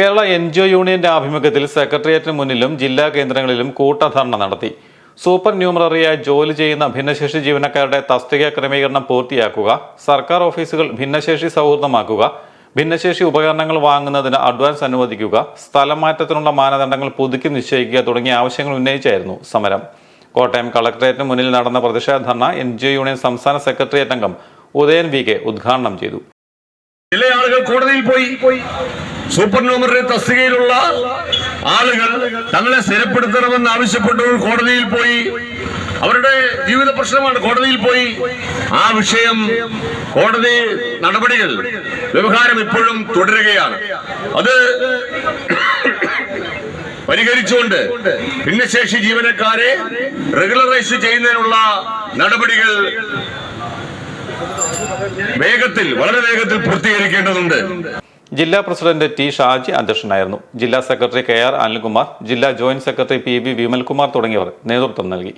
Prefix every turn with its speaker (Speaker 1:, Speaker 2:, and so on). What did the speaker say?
Speaker 1: Kerala N G O യൂണിയന്റെ ആഭിമുഖ്യത്തിൽ സെക്രട്ടേറിയറ്റിന് മുന്നിലും ജില്ലാ കേന്ദ്രങ്ങളിലും കൂട്ടധർണ നടത്തി. സൂപ്പർ ന്യൂമററിയായി ജോലി ചെയ്യുന്ന ഭിന്നശേഷി ജീവനക്കാരുടെ തസ്തിക ക്രമീകരണം പൂർത്തിയാക്കുക സർക്കാർ ഓഫീസുകൾ ഭിന്നശേഷി സൗഹൃദമാക്കുക ഭിന്നശേഷി ഉപകരണങ്ങൾ വാങ്ങുന്നതിന് അഡ്വാൻസ് അനുവദിക്കുക സ്ഥലമാറ്റത്തിനുള്ള മാനദണ്ഡങ്ങൾ പുതുക്കി നിശ്ചയിക്കുക തുടങ്ങിയ ആവശ്യങ്ങൾ ഉന്നയിച്ചായിരുന്നു സമരം. കോട്ടയം കളക്ടറേറ്റിന് മുന്നിൽ നടന്ന പ്രതിഷേധ ധർണ എൻ ജി ഒ യൂണിയൻ സംസ്ഥാന സെക്രട്ടേറിയറ്റ് അംഗം ഉദയൻ വി കെ ഉദ്ഘാടനം ചെയ്തു.
Speaker 2: ചില ആളുകൾ കോടതിയിൽ പോയി. സൂപ്പർ ന്യൂമറി തസ്തികയിലുള്ള ആളുകൾ തങ്ങളെ സ്ഥിരപ്പെടുത്തണമെന്ന് ആവശ്യപ്പെട്ടു കോടതിയിൽ പോയി. അവരുടെ ജീവിത പ്രശ്നമാണ് കോടതിയിൽ പോയി. ആ വിഷയം കോടതി നടപടികൾ വ്യവഹാരം ഇപ്പോഴും തുടരുകയാണ്. അത് പരിഹരിച്ചുകൊണ്ട് ഭിന്നശേഷി ജീവനക്കാരെ റെഗുലറൈസ് ചെയ്യുന്നതിനുള്ള നടപടികൾ വേഗത്തിൽ വളരെ വേഗത്തിൽ പൂർത്തീകരിക്കേണ്ടതുണ്ട്.
Speaker 1: ജില്ലാ പ്രസിഡന്റ് ടി ഷാജി അധ്യക്ഷനായിരുന്നു. ജില്ലാ സെക്രട്ടറി കെ ആർ അനിൽകുമാർ ജില്ലാ joint secretary P B Vimalkumar തുടങ്ങിയവർ നേതൃത്വം നൽകി.